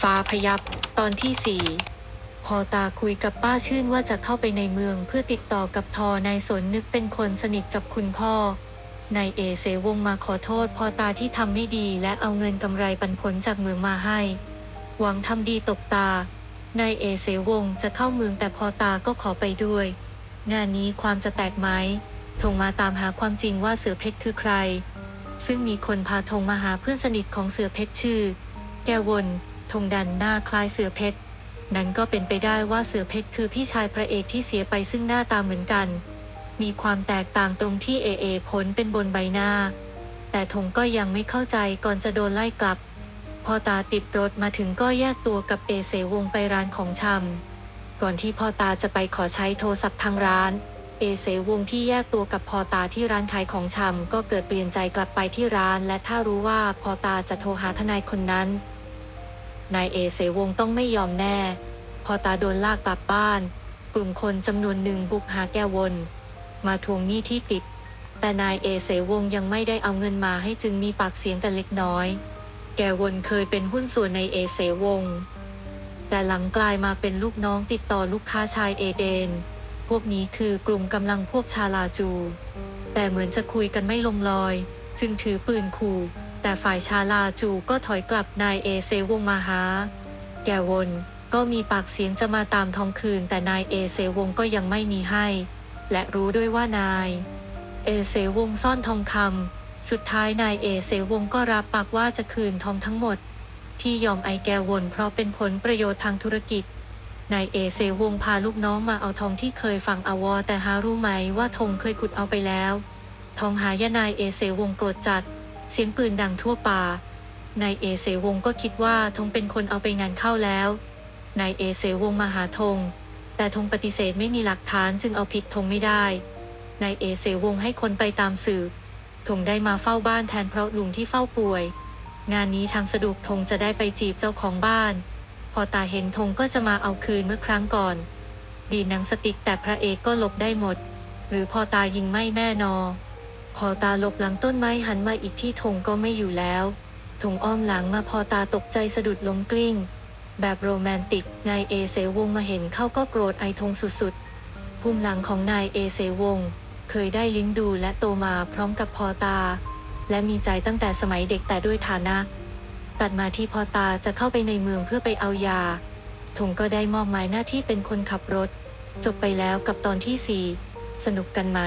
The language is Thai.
ฟ้าพยับ ตอนที่สี่พอตาคุยกับป้าชื่นว่าจะเข้าไปในเมืองเพื่อติดต่อกับทอนายสนนึกเป็นคนสนิทกับคุณพ่อ นายเอเสวงมาขอโทษพอตาที่ทำไม่ดีและเอาเงินกำไรปันผลจากเมืองมาให้ หวังทำดีตบตา นายเอเสวงจะเข้าเมืองแต่พอตาก็ขอไปด้วย งานนี้ความจะแตกไหมทงมาตามหาความจริงว่าเสือเพชรคือใคร ซึ่งมีคนพาธงมาหาเพื่อนสนิทของเสือเพชรชื่อ แกวน ธงดันหน้าคล้ายเสือเพชรนั้นก็เป็นไปได้ว่าเสือเพชรคือพี่ชายพระเอกที่เสียไปซึ่งหน้าตาเหมือนกัน มีความแตกต่างตรงที่เอเอพ้นเป็นบนใบหน้า แต่ธงก็ยังไม่เข้าใจก่อนจะโดนไล่กลับ พอตาติดรถมาถึงก็แยกตัวกับเอเสวงไปร้านของชำก่อนที่พ่อตาจะไปขอใช้โทรศัพท์ทางร้าน เอเสวงที่แยกตัวกับพอตาที่ร้านขายของชำก็เกิดเปลี่ยนใจกลับไปที่ร้าน และถ้ารู้ว่าพอตาจะโทรหาทนายคนนั้น นายเอเสวงต้องไม่ยอมแน่ พอตาโดนลากกลับบ้าน กลุ่มคนจำนวนหนึ่งบุกหาแกวน มาทวงหนี้ที่ติด แต่นายเอเสวงยังไม่ได้เอาเงินมาให้จึงมีปากเสียงกันเล็กน้อย แกวนเคยเป็นหุ้นส่วนในเอเสวง แต่หลังกลายมาเป็นลูกน้องติดต่อลูกค้าชายเอเดน พวกนี้คือกลุ่มกำลังพวกชาลาจู แต่เหมือนจะคุยกันไม่ลงรอย จึงถือปืนขู่ แต่ฝ่ายชาลาจูก็ถอยกลับนายเอเซวงมาหา แกวนก็มีปากเสียงจะมาตามทองคืน แต่นายเอเซวงก็ยังไม่มีให้ และรู้ด้วยว่านาย เอเซวงซ่อนทองคำสุดท้ายนายเอเซวงก็รับปากว่าจะคืนทองทั้งหมด ที่ยอมไอแกวนเพราะเป็นผลประโยชน์ทางธุรกิจนายเอเซวงพาลูกน้องมาเอาทองที่เคยฝังอวอแต่หารู้ไหมว่าทงเคยขุดเอาไปแล้ว ทองหายนายเอเซวงโกรธจัด เสียงปืนดังทั่วป่านายเอเสวงก็คิดว่าทงเป็นคนเอาไปงานเข้าแล้ว นายเอเสวงมาหาทงแต่ทงปฏิเสธไม่มีหลักฐานจึงเอาผิดทงไม่ได้ นายเอเสวงให้คนไปตามสืบทงได้มาเฝ้าบ้านแทนเพราะลุงที่เฝ้าป่วย งานนี้ทางสะดวกทงจะได้ไปจีบเจ้าของบ้าน พอตาเห็นธงก็จะมาเอาคืนเมื่อครั้งก่อน ดีนังสติกแต่พระเอกก็หลบได้หมด หรือพอตายิงไม่แม่นอ พอตาหลบหลังต้นไม้หันมาอีกที่ธงก็ไม่อยู่แล้วธงอ้อมหลังมาพอตาตกใจสะดุดล้มกลิ้ง แบบโรแมนติก นายเอเสวงมาเห็นเข้าก็โกรธไอธงสุดๆภูมิหลังของนายเอเสวง เคยได้ลิ้งดูและโตมาพร้อมกับพอตา และมีใจตั้งแต่สมัยเด็กแต่ด้วยฐานะ ตัดมาที่พอตาจะเข้าไปในเมืองเพื่อไปเอายาธงก็ได้มอบหมายหน้าที่เป็นคนขับรถ จบไปแล้วกับตอนที่สี่สนุกกันไหม